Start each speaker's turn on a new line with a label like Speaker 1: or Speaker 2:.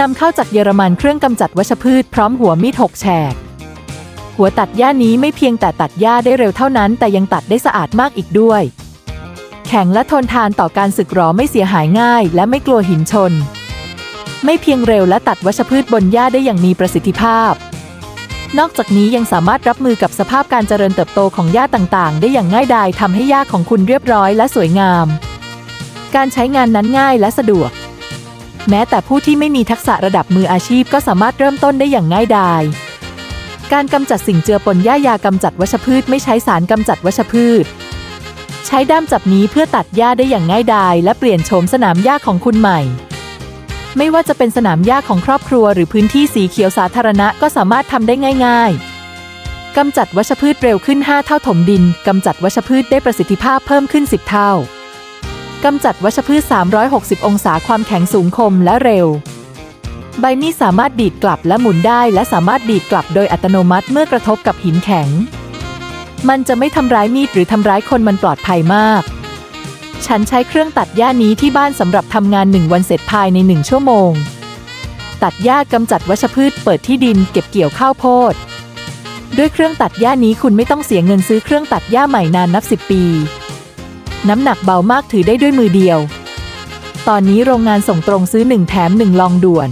Speaker 1: นำเข้าจากเยอรมันเครื่องกำจัดวัชพืชพร้อมหัวมีดหกแฉก หัวตัดหญ้านี้ไม่เพียงแต่ตัดหญ้าได้เร็วเท่านั้น แต่ยังตัดได้สะอาดมากอีกด้วย แข็งและทนทานต่อการสึกหรอไม่เสียหายง่าย และไม่กลัวหินชน ไม่เพียงเร็วและตัดวัชพืชบนหญ้าได้อย่างมีประสิทธิภาพ นอกจากนี้ยังสามารถรับมือกับสภาพการเจริญเติบโตของหญ้าต่างๆ ได้อย่างง่ายดายทำให้หญ้าของคุณเรียบร้อยและสวยงาม การใช้งานนั้นง่ายและสะดวก แม้แต่ผู้ที่ไม่มีทักษะระดับมืออาชีพก็สามารถเริ่มต้นได้อย่างง่ายดายการกำจัดสิ่งเจือปนหญ้ายากำจัดวัชพืชไม่ใช้สารกำจัดวัชพืช ใช้ด้ามจับนี้เพื่อตัดหญ้าได้อย่างง่ายดาย และเปลี่ยนโฉมสนามหญ้าของคุณใหม่ ไม่ว่าจะเป็นสนามหญ้าของครอบครัว หรือพื้นที่สีเขียวสาธารณะก็สามารถทำได้ง่าย ๆกำจัดวัชพืชเร็วขึ้น 5 เท่าถมดินกำจัดวัชพืชได้ประสิทธิภาพเพิ่มขึ้น 10 เท่า กำจัดวัชพืช 360 องศาความแข็งสูงคมและเร็ว ใบมีดสามารถดีดกลับและหมุนได้ และสามารถดีดกลับโดยอัตโนมัติเมื่อกระทบกับหินแข็ง มันจะไม่ทำร้ายมีดหรือทำร้ายคนมันปลอดภัยมาก ฉันใช้เครื่องตัดหญ้านี้ที่บ้านสำหรับทำงานหนึ่งวันเสร็จภายในหนึ่งชั่วโมง ตัดหญ้ากำจัดวัชพืช เปิดที่ดิน เก็บเกี่ยวข้าวโพด ด้วยเครื่องตัดหญ้านี้คุณไม่ต้องเสียเงินซื้อเครื่องตัดหญ้าใหม่นานนับสิบปี น้ำหนักเบามากถือได้ด้วยมือเดียว ตอนนี้โรงงานส่งตรงซื้อหนึ่งแถมหนึ่งลองด่วน